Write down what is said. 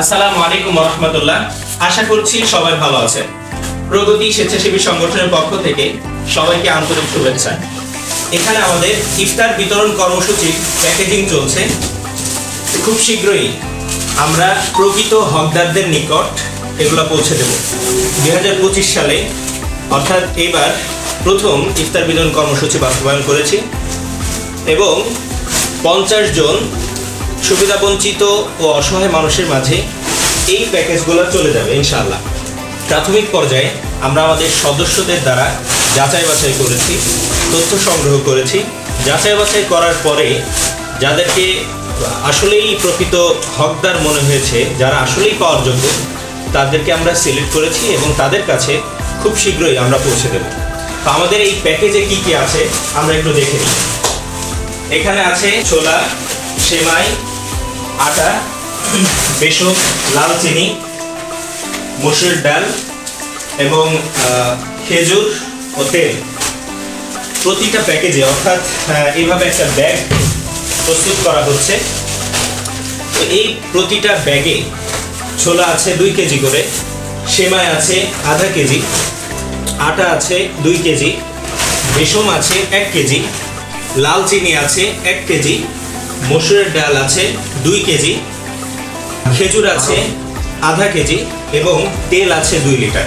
আসসালামু আলাইকুম রহমতুল্লাহ। আশা করছি সবাই ভালো আছেন। প্রগতি স্বেচ্ছাসেবী সংগঠনের পক্ষ থেকে সবাইকে আন্তরিক শুভেচ্ছা। এখানে আমাদের ইফতার বিতরণ কর্মসূচির প্যাকেজিং চলছে। খুব শীঘ্রই আমরা প্রকৃত হকদারদের নিকট এগুলো পৌঁছে দেব। দুই হাজার পঁচিশ সালে, অর্থাৎ এবার প্রথম ইফতার বিতরণ কর্মসূচি বাস্তবায়ন করেছি এবং পঞ্চাশ জন সুবিধাবঞ্চিত ও অসহায় মানুষের মাঝে এই প্যাকেজগুলো চলে যাবে, ইনশাআল্লাহ। প্রাথমিক পর্যায়ে আমরা আমাদের সদস্যদের দ্বারা যাচাই বাছাই করেছি, তথ্য সংগ্রহ করেছি। যাচাই বাছাই করার পরে যাদেরকে আসলেই প্রকৃত হকদার মনে হয়েছে, যারা আসলেই পাওয়ার যোগ্য, তাদেরকে আমরা সিলেক্ট করেছি এবং তাদের কাছে খুব শীঘ্রই আমরা পৌঁছে দেব। তো আমাদের এই প্যাকেজে কি কি আছে, আমরা একটু দেখে নিই। এখানে আছে ছোলা, সেমাই আটা বেসন লাল চিনি মসুর ডাল এবং খেজুর ও তেল। প্রতিটা প্যাকেজে অর্থাৎ আহ, এইভাবে একটা ব্যাগ প্রস্তুত করা হচ্ছে। তো এই প্রতিটা ব্যাগে ছোলা আছে দুই কেজি করে সেমাই আছে আধা কেজি আটা আছে দুই কেজি বেসম আছে এক কেজি লাল চিনি আছে এক কেজি মসুরের ডাল আছে দুই কেজি খেজুর আছে আধা কেজি এবং তেল আছে দুই লিটার।